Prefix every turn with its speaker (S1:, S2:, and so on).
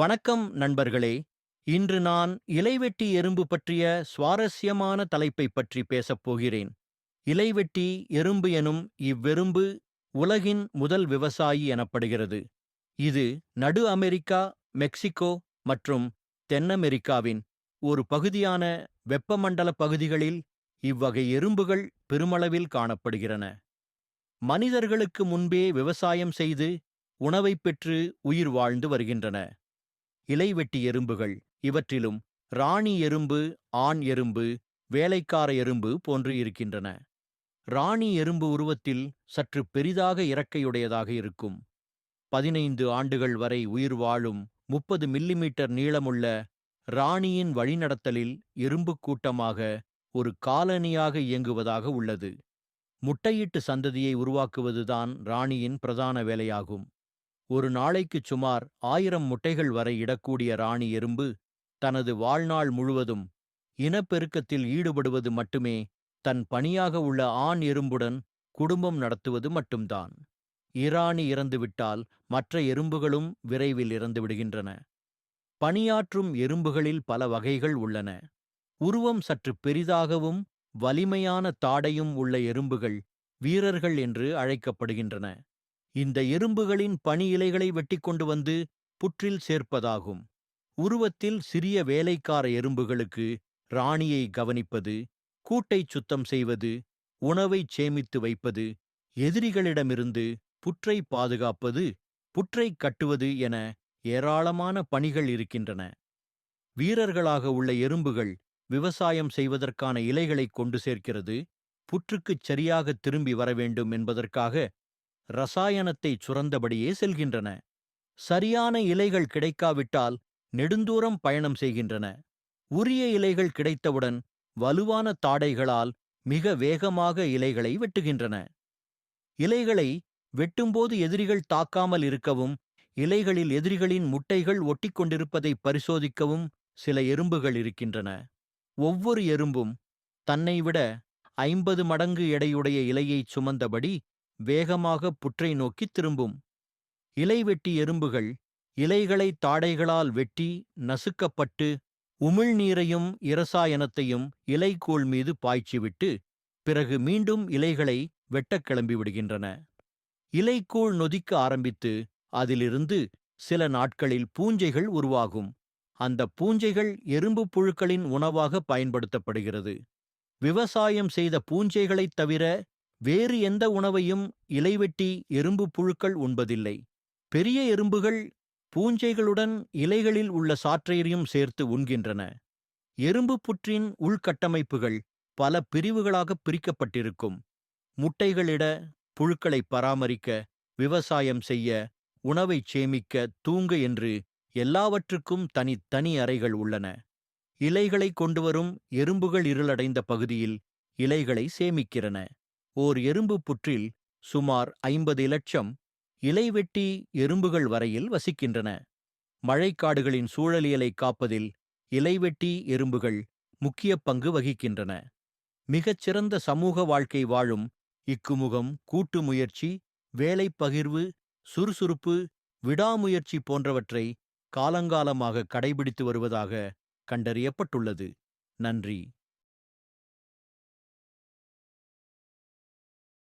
S1: வணக்கம் நண்பர்களே. இன்று நான் இலைவெட்டி எறும்பு பற்றிய சுவாரஸ்யமான தலைப்பை பற்றி பேசப் போகிறேன். இலைவெட்டி எறும்பு எனும் இவ்வெறும்பு உலகின் முதல் விவசாயி எனப்படுகிறது. இது நடு அமெரிக்கா மெக்சிகோ மற்றும் தென்னமெரிக்காவின் ஒரு பகுதியான வெப்பமண்டல பகுதிகளில் இவ்வகை எறும்புகள் பெருமளவில் காணப்படுகிறன மனிதர்களுக்கு முன்பே விவசாயம் செய்து உணவைப் பெற்று உயிர் வாழ்ந்து வருகின்றன. இலைவெட்டி எறும்புகள் இவற்றிலும் ராணி எறும்பு ஆண் எறும்பு வேலைக்கார எறும்பு போன்று இருக்கின்றன. ராணி எறும்பு உருவத்தில் சற்று பெரிதாக இறக்கையுடையதாக இருக்கும். பதினைந்து ஆண்டுகள் வரை உயிர் வாழும் முப்பது மில்லிமீட்டர் நீளமுள்ள ராணியின் வழிநடத்தலில் எறும்புக் கூட்டமாக ஒரு காலனியாக இயங்குவதாக உள்ளது. முட்டையிட்டு சந்ததியை உருவாக்குவதுதான் ராணியின் பிரதான வேலையாகும். ஒரு நாளைக்கு சுமார் ஆயிரம் முட்டைகள் வரை இடக்கூடிய ராணி எறும்பு தனது வாழ்நாள் முழுவதும் இனப்பெருக்கத்தில் ஈடுபடுவது மட்டுமே தன் பணியாக உள்ள ஆண் எறும்புடன் குடும்பம் நடத்துவது மட்டும்தான். இராணி இறந்துவிட்டால் மற்ற எறும்புகளும் விரைவில் இறந்துவிடுகின்றன. பணியாற்றும் எறும்புகளில் பல வகைகள் உள்ளன. உருவம் சற்று பெரிதாகவும் வலிமையான தாடையும் உள்ள எறும்புகள் வீரர்கள் என்று அழைக்கப்படுகின்றன. இந்த எறும்புகளின் பனி இலைகளை வெட்டிக்கொண்டு வந்து புற்றில் சேர்ப்பதாகும். உருவத்தில் சிறிய வேலைக்கார எறும்புகளுக்கு ராணியை கவனிப்பது கூட்டைச் சுத்தம் செய்வது உணவைச் சேமித்து வைப்பது எதிரிகளிடமிருந்து புற்றை பாதுகாப்பது புற்றைக் கட்டுவது என ஏராளமான பணிகள் இருக்கின்றன. வீரர்களாக உள்ள எறும்புகள் விவசாயம் செய்வதற்கான இலைகளைக் கொண்டு சேர்க்கிறது புற்றுக்குச் சரியாக திரும்பி வர வேண்டும் என்பதற்காக ரசாயனத்தை சுரந்தபடியே செல்கின்றன. சரியான இலைகள் கிடைக்காவிட்டால் நெடுந்தூரம் பயணம் செய்கின்றன. உரிய இலைகள் கிடைத்தவுடன் வலுவான தாடைகளால் மிக வேகமாக இலைகளை வெட்டுகின்றன. இலைகளை வெட்டும்போது எதிரிகள் தாக்காமல் இருக்கவும் இலைகளில் எதிரிகளின் முட்டைகள் ஒட்டிக்கொண்டிருப்பதை பரிசோதிக்கவும் சில எறும்புகள் இருக்கின்றன. ஒவ்வொரு எறும்பும் தன்னை விட ஐம்பது மடங்கு எடையுடைய இலையைச் சுமந்தபடி வேகமாக புற்றை நோக்கித் திரும்பும். இலைவெட்டி எறும்புகள் இலைகளை தாடைகளால் வெட்டி நசுக்கப்பட்டு உமிழ்நீரையும் இரசாயனத்தையும் இலைக்கோள் மீது பாய்ச்சிவிட்டு பிறகு மீண்டும் இலைகளை வெட்டக் கிளம்பிவிடுகின்றன இலைக்கோள் இலைக்கூழ் நொதிக்க ஆரம்பித்து அதிலிருந்து சில நாட்களில் பூஞ்சைகள் உருவாகும். அந்த பூஞ்சைகள் எறும்பு புழுக்களின் உணவாக பயன்படுத்தப்படுகிறது. விவசாயம் செய்த பூஞ்சைகளைத் தவிர வேறு எந்த உணவையும் இலைவெட்டி எறும்பு புழுக்கள் உண்பதில்லை. பெரிய எறும்புகள் பூஞ்சைகளுடன் இலைகளில் உள்ள சாற்றையும் சேர்த்து உண்கின்றன. எறும்பு புற்றின் உள்கட்டமைப்புகள் பல பிரிவுகளாக பிரிக்கப்பட்டிருக்கும். முட்டைகளிட புழுக்களை பராமரிக்க விவசாயம் செய்ய உணவைச் சேமிக்க தூங்க என்று எல்லாவற்றுக்கும் தனித்தனி அறைகள் உள்ளன. இலைகளை கொண்டுவரும் எறும்புகள் இருளடைந்த பகுதியில் இலைகளை சேமிக்கிறன ஓர் எறும்பு புற்றில் சுமார் ஐம்பது இலட்சம் இலைவெட்டி எறும்புகள் வரையில் வசிக்கின்றன. மழைக்காடுகளின் சூழலியலை காப்பதில் இலைவெட்டி எறும்புகள் முக்கிய பங்கு வகிக்கின்றன. மிகச்சிறந்த சமூக வாழ்க்கை வாழும் இக்குமுகம் கூட்டு முயற்சி வேலைப் பகிர்வு சுறுசுறுப்பு விடாமுயற்சி போன்றவற்றை காலங்காலமாக கடைபிடித்து வருவதாக கண்டறியப்பட்டுள்ளது. நன்றி.